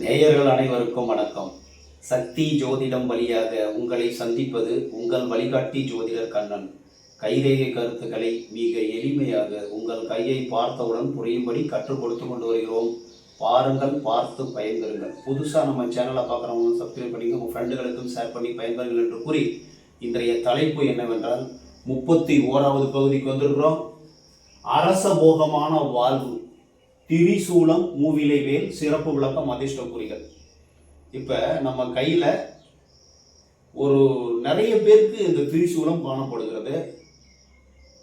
நேயர்கள் அனைவருக்கும் வணக்கம். சக்தி ஜோதிடம் வழியாக உங்களை சந்திப்பது உங்கள் வழிகாட்டி ஜோதிடர் கண்ணன். கைரேகை கருத்துக்களை மிக எளிமையாக உங்கள் கையை பார்த்தவுடன் புரியும்படி கற்றுக் கொடுத்து கொண்டு வருகிறோம். பாருங்கள் பார்த்து பயன்பெறுங்கள். புதுசாக நம்ம சேனலை பார்க்குறவங்க சப்ஸ்கிரைப் பண்ணிங்க உங்கள் ஃப்ரெண்டுகளுக்கும் ஷேர் பண்ணி பயன்பெறுங்கள் என்று கூறி இன்றைய தலைப்பு என்னவென்றால் முப்பத்தி ஓராவது பகுதிக்கு வந்திருக்கிறோம். அரச போகமான வாழ்வு. திரிசூலம் மூவிலை வேல் சிறப்பு விளக்கம் அதிர்ஷ்ட குறிகள். இப்போ நம்ம கையில் ஒரு நிறைய பேருக்கு இந்த திரிசூலம் காணப்படுகிறது.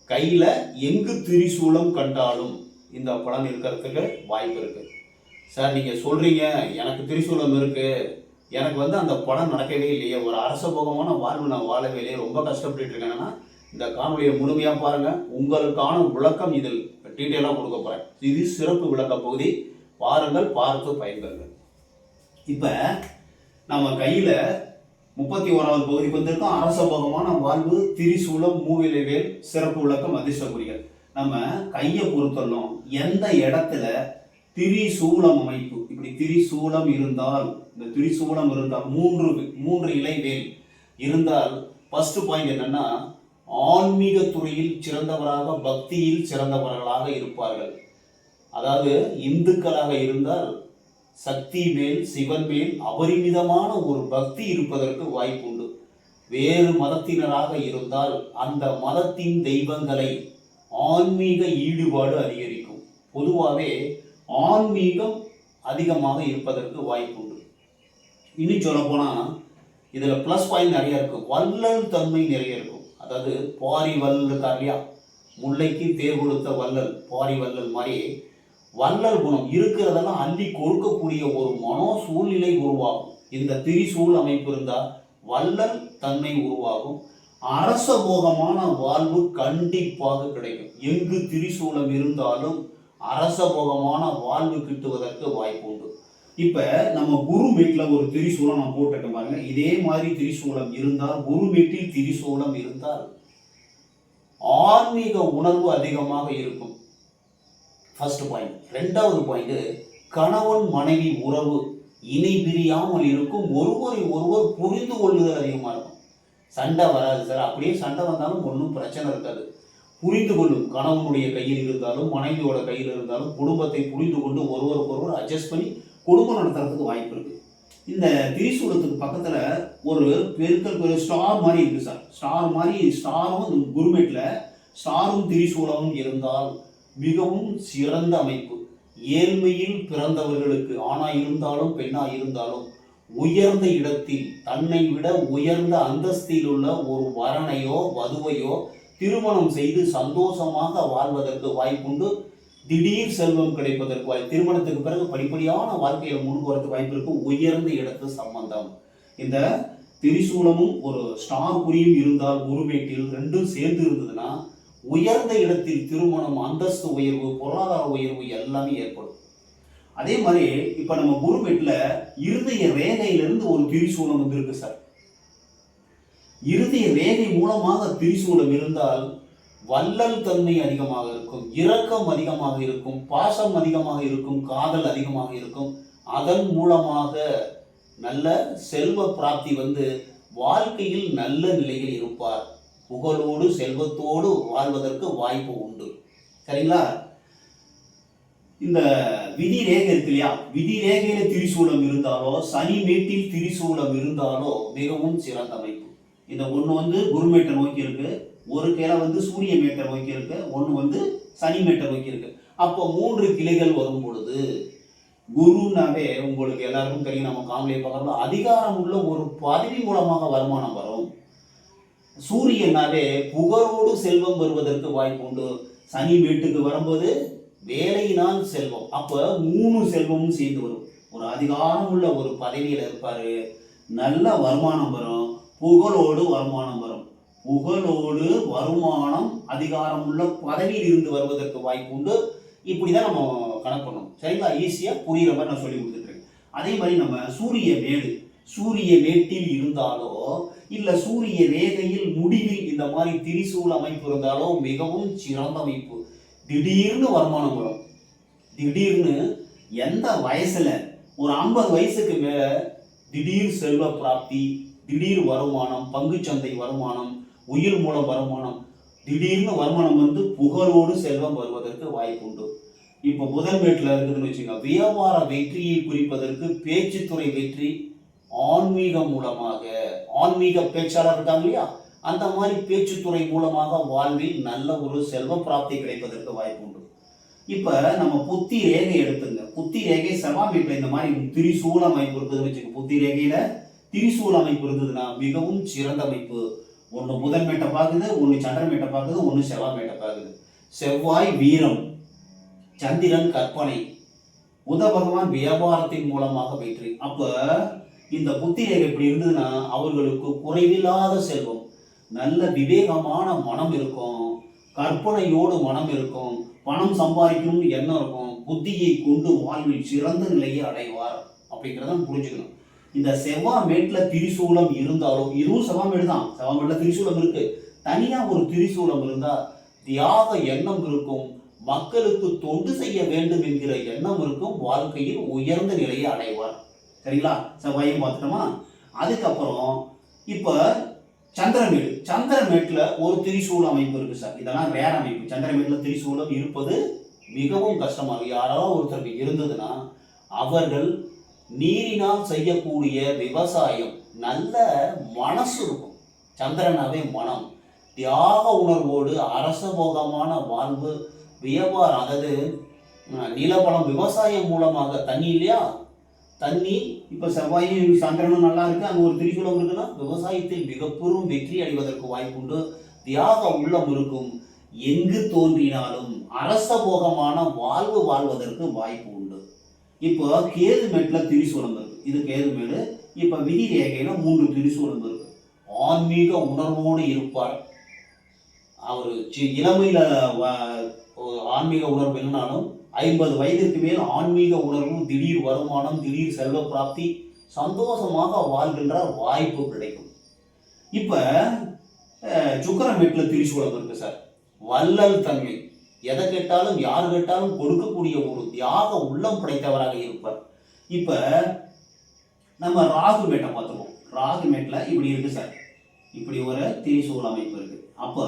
கையில் எங்கு திரிசூலம் கண்டாலும் இந்த பலன் இருக்கிறதுக்கு வாய்ப்பு இருக்குது சார் நீங்கள் சொல்கிறீங்க எனக்கு திரிசூலம் இருக்குது எனக்கு வந்து அந்த படம் நடக்கவே இல்லையே. ஒரு அரசபோகமான வாழ்வு நான் வாழவே இல்லையே ரொம்ப கஷ்டப்பட்டு இருக்கேன்னா இந்த காணொலியை முழுமையாக பாருங்கள் உங்களுக்கான விளக்கம் இதில் டீட்டெயிலாக கொடுக்க போகிறேன் இது சிறப்பு விளக்க பகுதி. பாருங்கள் பார்த்து பயன்பெறுங்கள். இப்போ நம்ம கையில் முப்பத்தி ஓராவது பகுதிக்கு வந்திருக்கோம். அரச போகமான வாழ்வு திரிசூலம் மூவிலைவேல் சிறப்பு விளக்கம் அதிர்ஷ்ட குறிகள் நம்ம கையை பொறுத்தணும் எந்த இடத்துல திரிசூலம் அமைப்பு? இப்படி திரிசூலம் இருந்தால் இந்த திரிசூலம் இருந்தால் மூன்று மூன்று இலைவேல் இருந்தால் ஃபர்ஸ்ட் பாயிண்ட் என்னன்னா ஆன்மீக துறையில் சிறந்தவராக பக்தியில் சிறந்தவர்களாக இருப்பார்கள். அதாவது இந்துக்களாக இருந்தால் சக்தி மேல் சிவன் மேல் அபரிமிதமான ஒரு பக்தி இருப்பதற்கு வாய்ப்புண்டு வேறு மதத்தினராக இருந்தால் அந்த மதத்தின் தெய்வங்களை ஆன்மீக ஈடுபாடு அதிகரிக்கும். பொதுவாகவே ஆன்மீகம் அதிகமாக இருப்பதற்கு வாய்ப்புண்டு இன்னும் சொல்ல போனால் இதில் ப்ளஸ் பாயிண்ட் நிறைய இருக்கும் வள்ளல் தன்மை நிறைய இருக்கும். அதாவது பாரி வள்ளல் இருக்கா இல்லையா? முல்லைக்கு தேர் கொடுத்த வள்ளல் பாரி வள்ளல் மாதிரி வள்ளல் குணம் இருக்கிறதெல்லாம் அள்ளி கொடுக்கக்கூடிய ஒரு மனோ சூழ்நிலை உருவாகும். இந்த திரிசூல் அமைப்பு இருந்தால் வள்ளல் தன்மை உருவாகும். அரச போகமான வாழ்வு கண்டிப்பாக கிடைக்கும். எங்கு திரிசூலம் இருந்தாலும் அரச போகமான வாழ்வு கிட்டுவதற்கு வாய்ப்பு உண்டு இப்போ நம்ம குரு மீட்ல ஒரு திரிசூலம் நான் போட்டிருக்கேன் பாருங்க. இதே மாதிரி திரிசூலம் இருந்தால் குரு மீட்டில் திரிசூலம் இருந்தால் ஆன்மீக உணர்வு அதிகமாக இருக்கும். ஃபர்ஸ்ட் பாயிண்ட் ரெண்டாவது பாயிண்ட் கணவன் மனைவி உறவு இணை பிரியாமல் இருக்கும். ஒருவரை ஒருவர் புரிந்து கொள்ளுதல் அதிகமாக இருக்கும். சண்டை வராது சார். அப்படியே சண்டை வந்தாலும் ஒன்றும் பிரச்சனை இருக்காது. புரிந்து கொள்ளும். கணவனுடைய கையில் இருந்தாலும் மனைவியோட கையில் இருந்தாலும் குடும்பத்தை புரிந்து கொண்டு ஒருவருக்கு ஒருவர் அட்ஜஸ்ட் பண்ணி குடும்பம் நடத்துறதுக்கு வாய்ப்பு இருக்கு. இந்த திரிசூலத்துக்கு பக்கத்துல ஒரு பெருக்கல் பெரிய ஸ்டார் மாதிரி இருக்கு சார். ஸ்டார் மாதிரி ஸ்டாரும் இந்த குருமேட்ல ஸ்டாரும் திரிசூலமும் இருந்தால் மிகவும் சிறந்த அமைப்பு. ஏழ்மையில் பிறந்தவர்களுக்கு ஆணா இருந்தாலும் பெண்ணா இருந்தாலும் உயர்ந்த இடத்தில் தன்னை விட உயர்ந்த அந்தஸ்தில் உள்ள ஒரு வரனையோ வதுவையோ திருமணம் செய்து சந்தோஷமாக வாழ்வதற்கு வாய்ப்புண்டு. திடீர் செல்வம் கிடைப்பதற்கு வாய் திருமணத்துக்கு பிறகு படிப்படியான வாழ்க்கையில முன் போறதுக்கு வாய்ப்பு இருக்கும். உயர்ந்த இடத்து சம்பந்தம். இந்த திரிசூலமும் ஒரு ஸ்டார் குறியும் இருந்தால் குருமேட்டில் ரெண்டும் சேர்ந்து இருந்ததுன்னா உயர்ந்த இடத்தில் திருமணம் அந்தஸ்து உயர்வு பொருளாதார உயர்வு எல்லாமே ஏற்படும். அதே மாதிரி இப்ப நம்ம குருமேட்டில் இருதய ரேகையிலிருந்து ஒரு திரிசூலம் வந்திருக்கு சார். இருதய ரேகை மூலமாக திரிசூலம் இருந்தால் வள்ளல் தன்மை அதிகமாக இருக்கும் இரக்கம் அதிகமாக இருக்கும் பாசம் அதிகமாக இருக்கும் காதல் அதிகமாக இருக்கும். அதன் மூலமாக நல்ல செல்வ பிராப்தி வந்து வாழ்க்கையில் நல்ல நிலையில் இருப்பார். புகழோடு செல்வத்தோடு வாழ்வதற்கு வாய்ப்பு உண்டு. சரிங்களா? இந்த விதி ரேகை இருக்கு இல்லையா? விதி ரேகையில திரிசூலம் இருந்தாலோ சனி மேட்டில் திரிசூலம் இருந்தாலோ மிகவும் சிறந்த அமைப்பு. இந்த ஒன்று வந்து குருமேட்டை நோக்கி இருக்கு. ஒரு கிளை வந்து சூரிய மேட்டை நோக்கி இருக்கு ஒன்று வந்து சனி மேட்டை நோக்கி இருக்கு. அப்போ மூன்று கிளைகள் வரும் பொழுது குருனாவே உங்களுக்கு எல்லாருக்கும் தெரியும் நம்ம காமலை பார்க்கறோம் அதிகாரம் உள்ள ஒரு பதவி மூலமாக வருமானம் வரும். சூரியனாவே புகழோடு செல்வம் வருவதற்கு வாய்ப்பு உண்டு. சனி வீட்டுக்கு வரும்போது வேலையினால் செல்வம். அப்போ மூணு செல்வமும் சேர்ந்து வரும். ஒரு அதிகாரம் உள்ள ஒரு பதவியில் இருப்பார். நல்ல வருமானம் வரும். புகழோடு வருமானம் வரும். புகழோடு வருமானம் அதிகாரம் உள்ள பதவியில் இருந்து வருவதற்கு வாய்ப்பு உண்டு இப்படிதான் நம்ம கணக்கு பண்ணணும் சரிங்களா? ஈஸியாக புரியுற மாதிரி நான் சொல்லி கொடுத்துருக்கேன் அதே மாதிரி நம்ம சூரிய மேடு. சூரிய மேட்டில் இருந்தாலோ இல்லை சூரிய ரேகையில் முடிவில் இந்த மாதிரி திரிசூல் அமைப்பு இருந்தாலோ மிகவும் சிறந்த அமைப்பு. திடீர்னு வருமானம் வரும். திடீர்னு எந்த வயசில்? ஒரு ஐம்பது வயசுக்கு மேலே திடீர் செல்வ பிராப்தி திடீர் வருமானம் பங்குச்சந்தை வருமானம் உயிர் மூலம் வருமானம். திடீர்னு வருமானம் வந்து புகழோடு செல்வம் வருவதற்கு வாய்ப்பு உண்டு. இப்போ முதல் வீட்டில் இருக்குதுன்னு வச்சுங்க வியாபார வெற்றியை குறிப்பதற்கு பேச்சுத்துறை வெற்றி ஆன்மீகம் மூலமாக ஆன்மீக பேச்சாளர் இருக்காங்க இல்லையா? அந்த மாதிரி பேச்சுத்துறை மூலமாக வாழ்வில் நல்ல ஒரு செல்வ பிராப்தி கிடைப்பதற்கு வாய்ப்புண்டு இப்போ நம்ம புத்தி ரேகை எடுத்துங்க. புத்தி ரேகை செவ்வாய் வீட்டில் இந்த மாதிரி திரிசூல அமைப்பு இருக்குதுன்னு வச்சுக்கோங்க. புத்தி ரேகையில் திரிசூல அமைப்பு இருந்ததுன்னா மிகவும் சிறந்த அமைப்பு. ஒன்று புதன் மேட்டை பார்க்குது ஒன்று சந்திரன் மேட்டை பார்க்குது ஒன்று செவ்வாய் மேட்டை பார்க்குது செவ்வாய் வீரம் சந்திரன் கற்பனை. புத பகவான் வியாபாரத்தின் மூலமாக வெற்றி அப்போ இந்த புத்தி ரேகை இப்படி இருந்ததுன்னா அவர்களுக்கு குறைவில்லாத செல்வம். நல்ல விவேகமான மனம் இருக்கும். கற்பனையோடு மனம் இருக்கும். பணம் சம்பாதிக்கணும்னு எண்ணம் இருக்கும். புத்தியை கொண்டு வாழ்வில் சிறந்த நிலையை அடைவார். அப்படிங்கிறத புரிஞ்சுக்கணும். இந்த செவ்வாய் மேட்டில் திரிசூலம் இருந்தாலும் இதுவும் செவ்வாமேடு தான் செவ்வாமேட்டில் திரிசூலம் இருக்கு. தனியாக ஒரு திரிசூலம் இருந்தால் தியாக எண்ணம் இருக்கும். மக்களுக்கு தொண்டு செய்ய வேண்டும் என்கிற எண்ணம் இருக்கும். வாழ்க்கையில் உயர்ந்த நிலையை அடைவார். சரிங்களா? செவ்வாயும் பார்த்துட்டோமா? அதுக்கப்புறம் இப்போ சந்திரமேடு. சந்திரமேட்டில் ஒரு திரிசூல அமைப்பு இருக்குது சார். இதெல்லாம் வேற அமைப்பு. சந்திரமேட்டில் திரிசூலம் இருப்பது மிகவும் கஷ்டமாக யாராவது ஒருத்தருக்கு இருந்ததுன்னா அவர்கள் நீரினால் செய்யக்கூடிய விவசாயம் நல்ல மனசு இருக்கும். சந்திரனாவே மனம். தியாக உணர்வோடு அரசபோகமான வாழ்வு வியாபாரம் அதாவது நிலவளம் விவசாயம் மூலமாக தண்ணி இல்லையா? தண்ணி இப்போ செவ்வாயும் சந்திரனும் நல்லா இருக்கு? அங்கே ஒரு திரிசூலம் இருக்குன்னா விவசாயத்தில் மிகப்பெரும் வெற்றி அடைவதற்கு வாய்ப்புண்டு. தியாக உள்ளம் இருக்கும். எங்கு தோன்றினாலும் அரசபோகமான வாழ்வு வாழ்வதற்கு வாய்ப்பு உண்டு. இப்போ கேது மேட்டில் திரிசூலம் இருக்கு இது கேது மேடு இப்போ விதி ரேகையில் மூன்று திரிசூலம் இருக்கு ஆன்மீக உணர்வோடு இருப்பார். அவர் சி- வ- ஆன்மீக உணர்வு இல்லைனாலும் ஐம்பது வயதிற்கு மேல் ஆன்மீக உணர்வும் திடீர் வருமானம் திடீர் செல்வ பிராப்தி சந்தோஷமாக வாழ்கின்ற வாய்ப்பு கிடைக்கும். இப்போ சுக்கரமேட்டில் திரிசூலம் இருக்கு சார். வள்ளல் தன்மை. எதை கேட்டாலும் யார் கேட்டாலும் கொடுக்கக்கூடிய ஒரு தியாக உள்ளம் படைத்தவராக இருப்பார். இப்போ நம்ம ராகு மேட்டை பார்த்துருவோம் ராகு மேட்டில் இப்படி இருக்கு சார். இப்படி ஒரு திரிசூல் அமைப்பு இருக்கு. அப்போ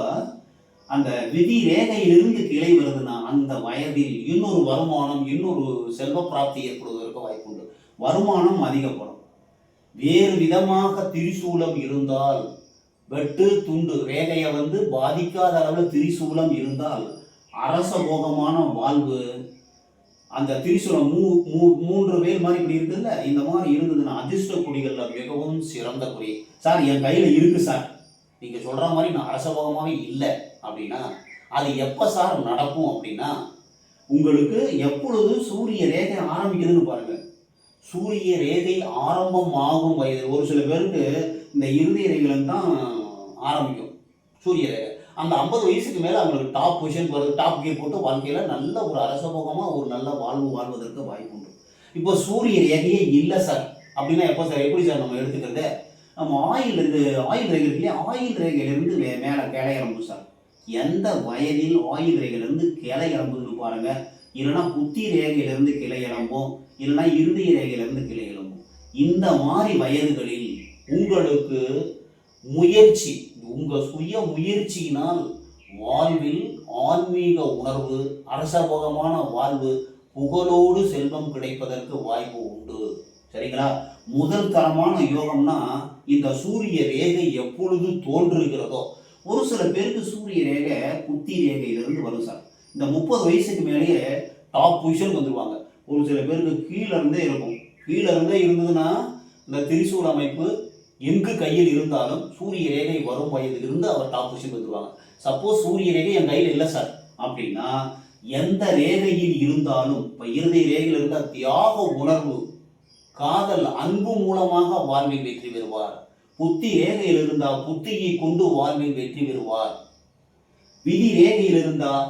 அந்த விதி ரேகையிலிருந்து கிளை வருதுன்னா அந்த வயதில் இன்னொரு வருமானம் இன்னொரு செல்வ பிராப்தி ஏற்படுவதற்கு வாய்ப்புண்டு வருமானம் அதிகப்படும். வேறு விதமாக திரிசூலம் இருந்தால் வெட்டு துண்டு ரேகையை வந்து பாதிக்காத அளவில் திரிசூலம் இருந்தால் அரசபோகமான வாழ்வு அந்த திரிசூலம் மூ மூ மூன்று பேர் மாதிரி இப்படி இருக்குதுல்ல? இந்த மாதிரி இருந்ததுன்னா அதிர்ஷ்ட குடிகளில் மிகவும் சிறந்த குறி சார் என் கையில் இருக்கு சார். நீங்கள் சொல்கிற மாதிரி நான் அரசபோகமாகவே இல்லை அப்படின்னா அது எப்போ சார் நடக்கும் அப்படின்னா உங்களுக்கு எப்பொழுது சூரிய ரேகை ஆரம்பிக்குதுன்னு பாருங்கள் சூரிய ரேகை ஆரம்பம் ஆகும் வயது. ஒரு சில பேருக்கு இந்த இறுதி ரேகைகள் தான் ஆரம்பிக்கும் சூரிய ரேகை. அந்த ஐம்பது வயசுக்கு மேலே அவங்களுக்கு டாப் பொசிஷன் வருது டாப் கீர் போட்டு வாழ்க்கையில் நல்ல ஒரு அரசபோகமாக ஒரு நல்ல வாழ்வு வாழ்வதற்கு வாய்ப்பு உண்டு. இப்போ சூரிய ரேகையே இல்லை சார் அப்படின்னா எப்போ சார் எப்படி சார் நம்ம எடுத்துக்கிறது? நம்ம ஆயில் இருந்து ஆயில் ரேகை இருக்கு ஆயில் ரேகையிலிருந்து மே மேலே கிளை இறங்கும் சார் எந்த வயதில் ஆயில் ரேகையிலிருந்து கிளை இறங்குதுன்னு பாருங்க. இல்லைன்னா புத்தி ரேகையிலிருந்து கிளை இளம்பும் இல்லைன்னா இறுதி ரேகையிலிருந்து கிளை இறம்பும் இந்த மாதிரி வயதுகளில் உங்களுக்கு முயற்சி உங்கள் சுய முயற்சியினால் வாழ்வில் ஆன்மீக உணர்வு அரசபோகமான வாழ்வு புகழோடு செல்வம் கிடைப்பதற்கு வாய்ப்பு உண்டு. சரிங்களா? முதல் தரமான யோகம்னா இந்த சூரிய ரேகை எப்பொழுது தோன்றுகிறதோ. ஒரு சில பேருக்கு சூரிய ரேகை குத்தி ரேகையிலிருந்து வரும் சார். இந்த முப்பது வயசுக்கு மேலேயே டாப் பொசிஷன் வந்துருவாங்க. ஒரு சில பேருக்கு கீழே இருந்தே இருக்கும். கீழே இருந்தே இருந்ததுன்னா இந்த திரிசூல் அமைப்பு எங்கு கையில் இருந்தாலும் சூரிய ரேகை வரும் வயதிலிருந்து அவர் டாப் பொசிஷன் வந்துருவாங்க சப்போஸ் சூரிய ரேகை என் கையில் இல்லை சார் அப்படின்னா எந்த ரேகையில் இருந்தாலும் இப்போ இறுதி ரேகையில் இருந்தால் தியாக உணர்வு காதல் அன்பு மூலமாக வாழ்வில் வெற்றி பெறுவார். புத்தி ரேகையில் இருந்தால் புத்தியை கொண்டு வாழ்வில் வெற்றி பெறுவார். விதி ரேகையில் இருந்தால்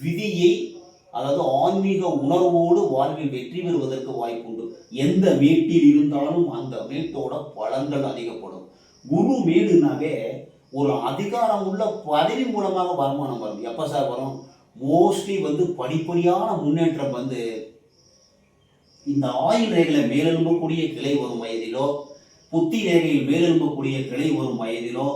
விதியை அதாவது ஆன்மீக உணர்வோடு வாழ்வில் வெற்றி பெறுவதற்கு வாய்ப்புண்டு. எந்த மேட்டில் இருந்தாலும் அந்த மேட்டோட பலன்கள் அதிகப்படும். குரு மேடுனாவே ஒரு அதிகாரம் உள்ள பதவி மூலமாக வருமானம் வரும். எப்போ சார் வரும்? மோஸ்ட்லி வந்து படிப்படியான முன்னேற்றம் வந்து இந்த ஆயுள் ரேகையில் மேலெழும்பக்கூடிய கிளை வரும் வயதிலோ புத்தி ரேகையில் மேலெழும்பக்கூடிய கிளை வரும் வயதிலோ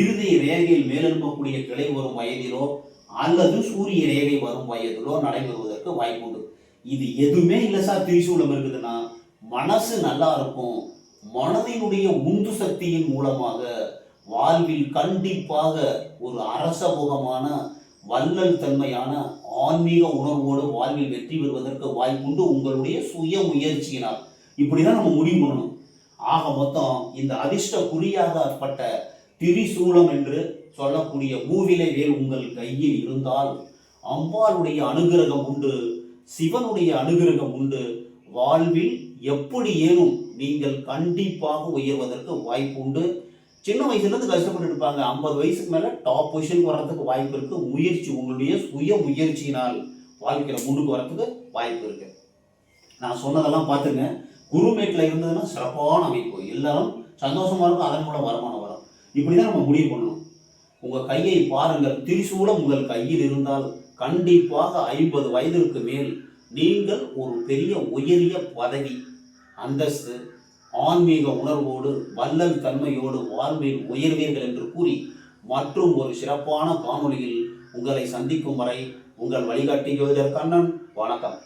இறுதி ரேகையில் மேலெழும்பக்கூடிய கிளை வரும் வயதிலோ அல்லது சூரிய ரேகை வரும் வயதிலோ நடைபெறுவதற்கு வாய்ப்புண்டு இது எதுவுமே இல்லை சார் திரிசூலம் இருக்குதுன்னா. மனசு நல்லா இருக்கும். மனதினுடைய உந்து சக்தியின் மூலமாக வாழ்வில் கண்டிப்பாக ஒரு அரசபோகமான வள்ளல் தன்மையான ஆன்மீக உணர்வோடு வாழ்வில் வெற்றி பெறுவதற்கு வாய்ப்புண்டு உங்களுடைய சுய முயற்சியினால். இப்படிதான் நம்ம முடிவு பண்ணணும். ஆக மொத்தம் இந்த அதிர்ஷ்ட குறியாகப்பட்ட திரிசூலம் என்று சொல்லக்கூடிய மூவிலை வேல் உங்கள் கையில் இருந்தால் அம்பாளுடைய அனுகிரகம் உண்டு சிவனுடைய அனுகிரகம் உண்டு. வாழ்வில் எப்படி ஏனும் நீங்கள் கண்டிப்பாக உயர்வதற்கு வாய்ப்பு உண்டு. சின்ன வயசுலேருந்து கஷ்டப்பட்டு இருப்பாங்க. ஐம்பது வயசுக்கு மேலே டாப் பொசிஷனுக்கு வர்றதுக்கு வாய்ப்பு இருக்கு. முயற்சி உங்களுடைய சுய முயற்சியினால் வாழ்க்கையில் முன்னுக்கு வர்றதுக்கு வாய்ப்பு இருக்கு. நான் சொன்னதெல்லாம் பார்த்துங்க. குருமேட்டில் இருந்ததுன்னா சிறப்பான அமைப்பு. எல்லாரும் சந்தோஷமா இருக்கும். அதன் மூலம் வருமானம் வரும். இப்படி தான் நம்ம முடிவு பண்ணணும். உங்கள் கையை பாருங்கள். திரிசூலம் உங்கள் கையில் இருந்தால் கண்டிப்பாக ஐம்பது வயதிற்கு மேல் நீங்கள் ஒரு பெரிய உயரிய பதவி அந்தஸ்து ஆன்மீக உணர்வோடு வல்லல் தன்மையோடு வாழ்வில் உயர்வீர்கள் என்று கூறி மற்றும் ஒரு சிறப்பான காணொலியில் உங்களை சந்திக்கும் வரை உங்கள் வழிகாட்டி ஜோதிடர் கண்ணன். வணக்கம்.